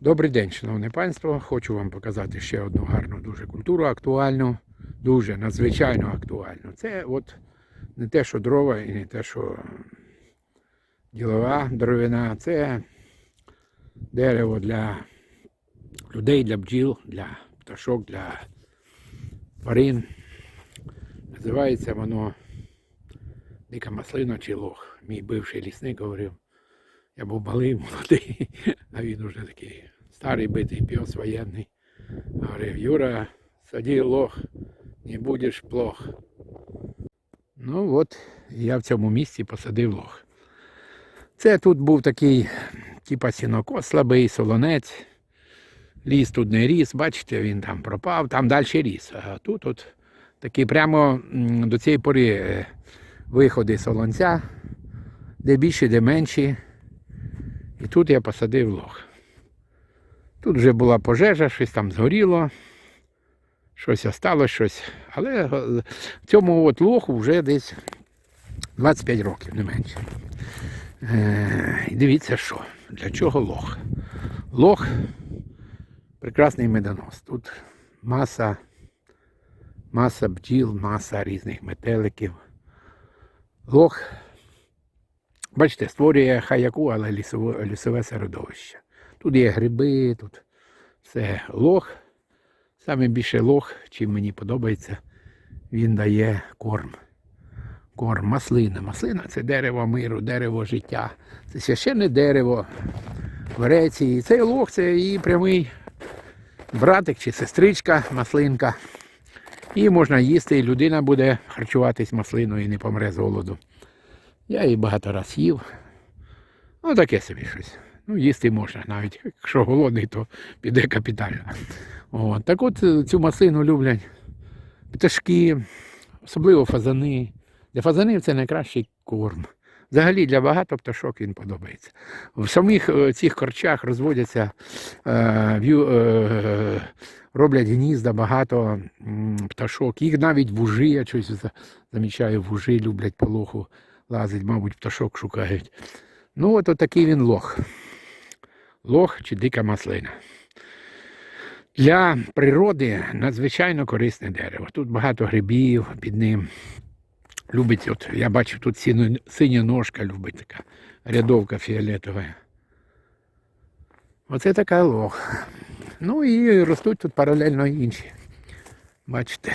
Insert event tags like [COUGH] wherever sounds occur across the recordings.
Добрий день, шановне панство. Хочу вам показати ще одну гарну дуже культуру, актуальну, дуже надзвичайно актуальну. Це от не те, що дрова і не те, що ділова дровина, це дерево для людей, для бджіл, для пташок, для тварин. Називається воно дика маслина чи лох. Мій бивший лісник говорив. Я був малий, [LAUGHS] молодий, а він уже такий старий битий піс воєнний. Говорив, Юра, сади лох, не будеш плох. Ну от, я в цьому місці посадив лох. Це тут був такий, типа сінокос, слабий солонець. Ліс тут не ріс, бачите, він там пропав, там далі ріс. А тут от такий прямо до цієї пори е, виходи солонця, де більші, де менші. І тут я посадив лох. Тут вже була пожежа, щось там згоріло, щось осталось, щось. Але е, цьому от лоху вже десь 25 років, не менше. Е, і дивіться, що. Для чого лох? Лох прекрасний медонос. Тут маса, маса бджіл, маса різних метеликів. Лох Бачите, створює хаяку, але лісове, лісове середовище. Тут є гриби, тут все лох. Саме більше лох, чим мені подобається, він дає корм. Корм, маслина. Маслина це дерево миру, дерево життя. Це священне дерево в Греції. Цей лох це її прямий братик чи сестричка, маслинка. І можна їсти, і людина буде харчуватись маслиною і не помре з голоду. Я її багато раз їв. Ну, таке собі щось. Ну, їсти можна, навіть якщо голодний, то піде капітально. От. Так от е, цю маслину люблять пташки, особливо фазани. Для фазанів це найкращий корм. Взагалі для багато пташок він подобається. В самих е, цих корчах розводяться, е, роблять гнізда багато пташок. Їх навіть вужі, я щось замічаю, вужі люблять полоху лазить, мабуть, пташок шукають. Ну, от такий він лох. Лох чи дика маслина. Для природи надзвичайно корисне дерево. Тут багато грибів під ним. Любить, от я бачив, тут синя ножка любить така рядовка фіолетова. Оце така лох. Ну і ростуть тут паралельно інші. Бачите,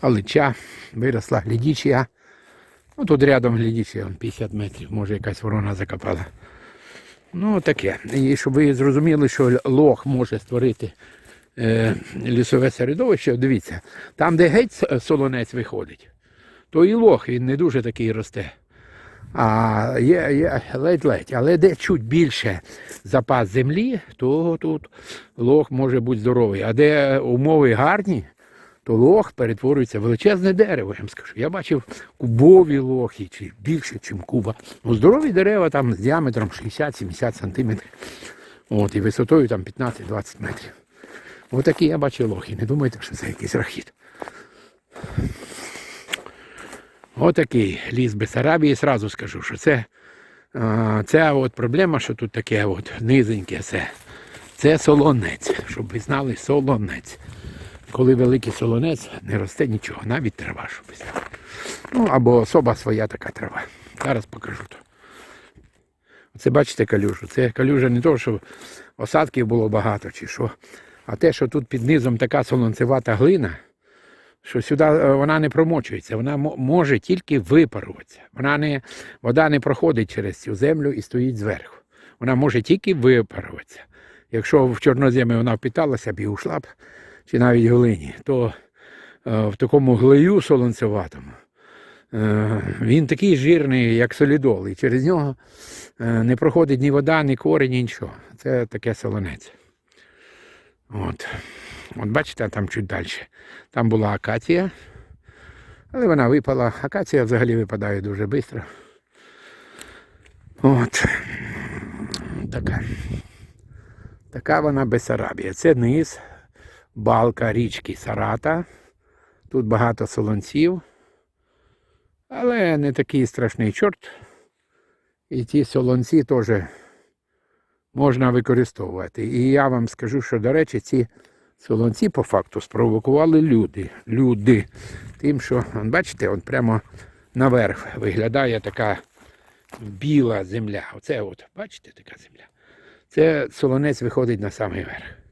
алича, виросла глядічія. Ну, тут рядом глядічія, он 50 метрів, може якась ворона закопала. Ну, таке. І щоб ви зрозуміли, що лох може створити е, лісове середовище, дивіться, там, де геть солонець виходить, то і лох він не дуже такий росте. А є ледь-ледь, але де чуть більше запас землі, то тут лох може бути здоровий. А де умови гарні, то лох перетворюється в величезне дерево, я вам скажу. Я бачив кубові лохи, чи більше, ніж куба. Ну, здорові дерева там з діаметром 60-70 сантиметрів. От, і висотою там 15-20 метрів. Отакі я бачив лохи. Не думайте, що це якийсь рахіт. Отакий ліс Бесарабії, сразу скажу, що це, ця от проблема, що тут таке от низеньке все. Це солонець, щоб ви знали, солонець. Коли великий солонець, не росте нічого, навіть трава, знали. Ну, або особа своя така трава. Зараз покажу то. Оце бачите калюжу. Це калюжа не то, що осадків було багато чи що, а те, що тут під низом така солонцевата глина, що сюди е, вона не промочується, вона може тільки випаруватися. Вона не, вода не проходить через цю землю і стоїть зверху. Вона може тільки випаруватися. Якщо в чорноземі вона впіталася б і ушла б, чи навіть глині, то е, в такому глею солонцеватому е, він такий жирний, як солідол, і через нього е, не проходить ні вода, ні корінь, ні нічого. Це таке солонець. От. От бачите, там чуть далі. Там була акація, але вона випала. Акація взагалі випадає дуже швидко. От. Така. Така вона Бесарабія. Це низ, балка річки Сарата. Тут багато солонців. Але не такий страшний чорт. І ті солонці теж можна використовувати. І я вам скажу, що, до речі, ці солонці по факту спровокували люди. Люди. Тим, що, бачите, он прямо наверх виглядає така біла земля. Оце от, бачите, така земля. Це солонець виходить на самий верх.